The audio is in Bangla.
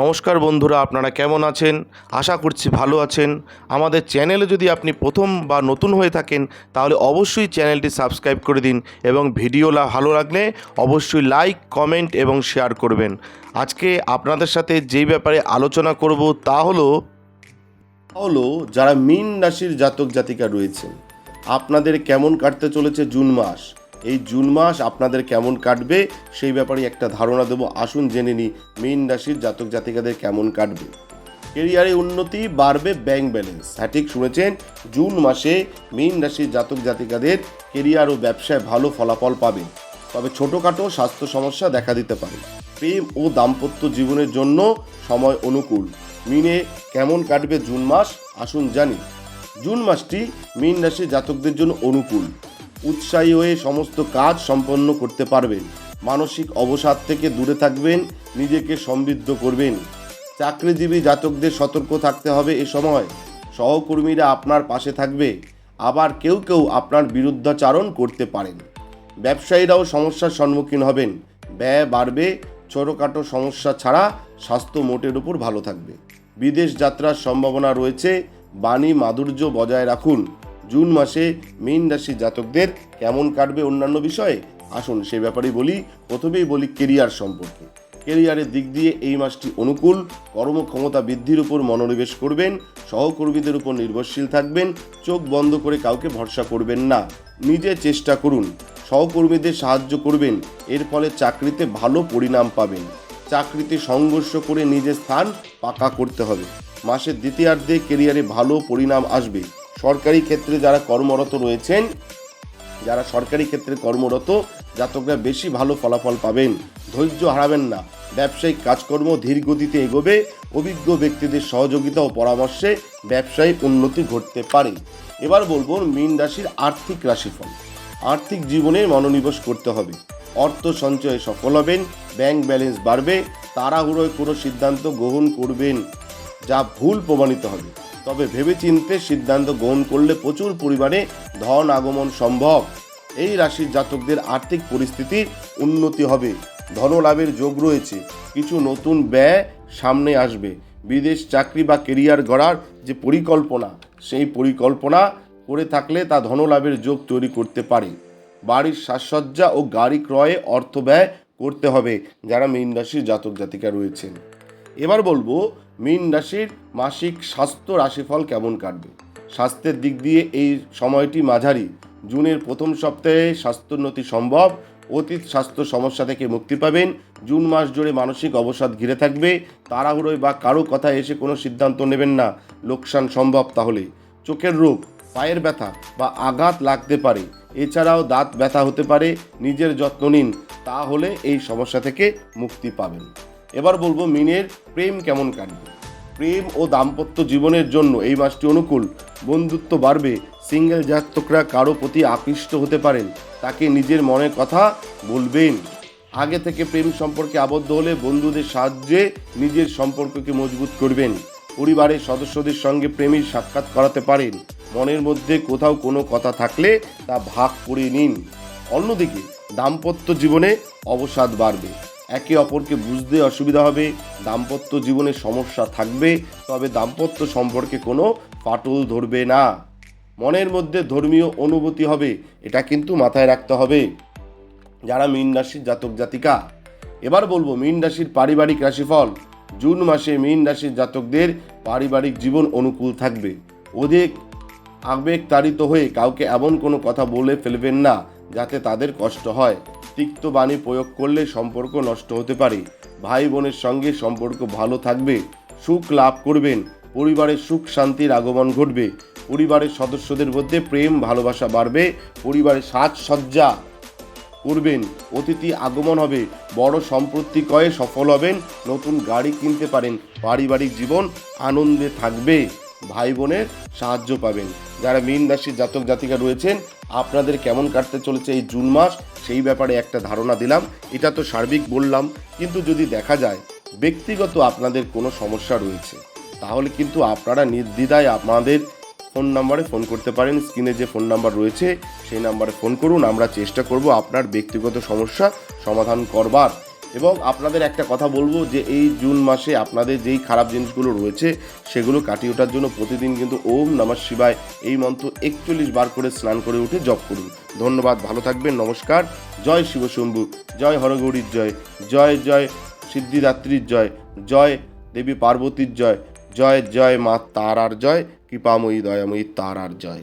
নমস্কার বন্ধুরা, আপনারা কেমন আছেন? আশা করছি ভালো আছেন। আমাদের চ্যানেলে যদি আপনি প্রথম বা নতুন হয়ে থাকেন, তাহলে অবশ্যই চ্যানেলটি সাবস্ক্রাইব করে দিন এবং ভিডিও ভালো লাগলে অবশ্যই লাইক, কমেন্ট এবং শেয়ার করবেন। আজকে আপনাদের সাথে যেই ব্যাপারে আলোচনা করব তা হলো হলো যারা মীন রাশির জাতক জাতিকা রয়েছেন, আপনাদের কেমন কাটতে চলেছে জুন মাস? এই জুন মাস আপনাদের কেমন কাটবে সেই ব্যাপারে একটা ধারণা দেবো। আসুন জেনে নিই, মীন রাশির জাতক জাতিকাদের কেমন কাটবে। কেরিয়ারে উন্নতি বাড়বে ব্যাংক ব্যালেন্স। হ্যাঁ ঠিক শুনেছেন, জুন মাসে মীন রাশির জাতক জাতিকাদের কেরিয়ার ও ব্যবসায় ভালো ফলাফল পাবে তবে ছোটোখাটো স্বাস্থ্য সমস্যা দেখা দিতে পারে। প্রেম ও দাম্পত্য জীবনের জন্য সময় অনুকূল। মিনে কেমন কাটবে জুন মাস? আসুন জানি। জুন মাসটি মীন রাশির জাতকদের জন্য অনুকূল। উৎসাহী হয়ে সমস্ত কাজ সম্পন্ন করতে পারবেন। মানসিক অবসাদ থেকে দূরে থাকবেন, নিজেকে সমৃদ্ধ করবেন। চাকরিজীবী জাতকদের সতর্ক থাকতে হবে এ সময়। সহকর্মীরা আপনার পাশে থাকবে। আবার কেউ কেউ আপনার বিরুদ্ধাচারণ করতে পারেন। ব্যবসায়ীরাও সমস্যার সম্মুখীন হবেন। ব্যয় বাড়বে, ছোটোখাটো সমস্যা ছাড়া স্বাস্থ্য মোটের উপর ভালো থাকবে। বিদেশ যাত্রার সম্ভাবনা রয়েছে। বাণী মাধুর্য বজায় রাখুন। জুন মাসে মীন রাশি জাতকদের কেমন কাটবে অন্যান্য বিষয়ে? আসুন সে ব্যাপারেই বলি। প্রথমেই বলি কেরিয়ার সম্পর্কে। কেরিয়ারের দিক দিয়ে এই মাসটি অনুকূল। কর্মক্ষমতা বৃদ্ধির উপর মনোনিবেশ করবেন। সহকর্মীদের উপর নির্ভরশীল থাকবেন। চোখ বন্ধ করে কাউকে ভরসা করবেন না। নিজে চেষ্টা করুন। সহকর্মীদের সাহায্য করবেন। এর ফলে চাকরিতে ভালো পরিণাম পাবেন। চাকরিতে সংঘর্ষ করে নিজের স্থান পাকা করতে হবে। মাসের দ্বিতীয়ার্ধে কেরিয়ারে ভালো পরিণাম আসবে। সরকারি ক্ষেত্রে যারা কর্মরত রয়েছেন, যারা সরকারি ক্ষেত্রে কর্মরত, জাতকরা বেশি ভালো ফলাফল পাবেন। ধৈর্য হারাবেন না। ব্যবসায়িক কাজকর্ম ধীর গতিতে এগোবে, অভিজ্ঞ ব্যক্তিদের সহযোগিতা ও পরামর্শে ব্যবসায়িক উন্নতি ঘটতে পারে। এবার বলব মীন রাশির আর্থিক রাশিফল। আর্থিক জীবনে মনোনিবেশ করতে হবে। অর্থ সঞ্চয়ে সফল হবেন, ব্যাংক ব্যালেন্স বাড়বে, তাড়াহুড়োয় কোনো সিদ্ধান্ত গ্রহণ করবেন, যা ভুল প্রমাণিত হবে। তবে ভেবেচিন্তে সিদ্ধান্ত গ্রহণ করলে প্রচুর পরিমাণে ধন আগমন সম্ভব। এই রাশির জাতকদের আর্থিক পরিস্থিতির উন্নতি হবে। ধনলাভের যোগ রয়েছে। কিছু নতুন ব্যয় সামনে আসবে। বিদেশ চাকরি বা কেরিয়ার গড়ার যে পরিকল্পনা, সেই পরিকল্পনা করে থাকলে তা ধনলাভের যোগ তৈরি করতে পারে। বাড়ির সাজসজ্জা ও গাড়ি ক্রয়ে অর্থ ব্যয় করতে হবে, যারা মীন রাশির জাতক জাতিকা রয়েছেন। এবার বলব মীন রাশির মাসিক স্বাস্থ্য রাশিফল কেমন কাটবে? স্বাস্থ্যের দিক দিয়ে এই সময়টি মাঝারি। জুনের প্রথম সপ্তাহে স্বাস্থ্যোন্নতি সম্ভব। অতীত স্বাস্থ্য সমস্যা থেকে মুক্তি পাবেন। জুন মাস জুড়ে মানসিক অবসাদ ঘিরে থাকবে। তাড়াহুড়োয় বা কারও কথা এসে কোনো সিদ্ধান্ত নেবেন না। লোকসান সম্ভব তাহলে। চোখের রোগ, পায়ের ব্যথা বা আঘাত লাগতে পারে। এছাড়াও দাঁত ব্যথা হতে পারে। নিজের যত্ন নিন। তাহলে এই সমস্যা থেকে মুক্তি পাবেন। এবার বলব মিনের প্রেম কেমন কাটবে? প্রেম ও দাম্পত্য জীবনের জন্য এই মাসটি অনুকূল। বন্ধুত্ব বাড়বে, সিঙ্গেল জাতকরা কারও প্রতি আকৃষ্ট হতে পারেন, তাকে নিজের মনের কথা বলবেন। আগে থেকে প্রেম সম্পর্কে আবদ্ধ হলে বন্ধুদের সাহায্যে নিজের সম্পর্ককে মজবুত করবেন। পরিবারের সদস্যদের সঙ্গে প্রেমীর সাক্ষাৎ করাতে পারেন। মনের মধ্যে কোথাও কোনো কথা থাকলে তা ভাগ করে নিন। অন্যদিকে দাম্পত্য জীবনে অবসাদ বাড়বে। একে অপরকে বুঝতে অসুবিধা হবে, দাম্পত্য জীবনে সমস্যা থাকবে, তবে দাম্পত্য সম্পর্কে কোনো ফাটল ধরবে না। মনের মধ্যে ধর্মীয় অনুভূতি হবে, এটা কিন্তু মাথায় রাখতে হবে। যারা মীন রাশির জাতক জাতিকা, এবার বলব মীন রাশির পারিবারিক রাশিফল। জুন মাসে মীন রাশির জাতকদের পারিবারিক জীবন অনুকূল থাকবে। অধিক আবেগ তাড়িত হয়ে কাউকে এমন কোনো কথা বলে ফেলবেন না, যাতে তাদের কষ্ট হয়। তিক্ত বাণী প্রয়োগ করলে সম্পর্ক নষ্ট হতে পারে। ভাই বোনের সঙ্গে সম্পর্ক ভালো থাকবে, সুখ লাভ করবেন, পরিবারের সুখ শান্তির আগমন ঘটবে, পরিবারের সদস্যদের মধ্যে প্রেম, ভালোবাসা বাড়বে, পরিবারের সাজসজ্জা করবেন, অতিথি আগমন হবে, বড় সম্পত্তি কয়ে সফল হবেন, নতুন গাড়ি কিনতে পারেন, পারিবারিক জীবন আনন্দে থাকবে। ভাই বোনের সাহায্য পাবেন। যারা মীন রাশির জাতক জাতিকা রয়েছেন, আপনাদের কেমন কাটতে চলেছে এই জুন মাস, সেই ব্যাপারে একটা ধারণা দিলাম। এটা তো সার্বিক বললাম, কিন্তু যদি দেখা যায় ব্যক্তিগত আপনাদের কোনো সমস্যা রয়েছে, তাহলে কিন্তু আপনারা নির্দ্বিধায় আপনাদের ফোন নাম্বারে ফোন করতে পারেন। স্ক্রিনে যে ফোন নাম্বার রয়েছে, সেই নাম্বারে ফোন করুন। আমরা চেষ্টা করব আপনার ব্যক্তিগত সমস্যা সমাধান করবার। এবং আপনাদের একটা কথা বলব যে এই জুন মাসে আপনাদের যেই খারাপ জিনিসগুলো রয়েছে, সেগুলো কাটিয়ে ওঠার জন্য প্রতিদিন কিন্তু ওম নমঃ শিবায় এই মন্ত্র একচল্লিশ বার করে স্নান করে উঠে জপ করুন। ধন্যবাদ, ভালো থাকবেন, নমস্কার, জয় শিবশম্ভু জয় হরগৌরীর জয় জয় জয় সিদ্ধিদাত্রীর জয় জয় দেবী পার্বতীর জয় জয় জয় মা তারার জয়, কৃপাময়ী, দয়াময়ী তারার জয়।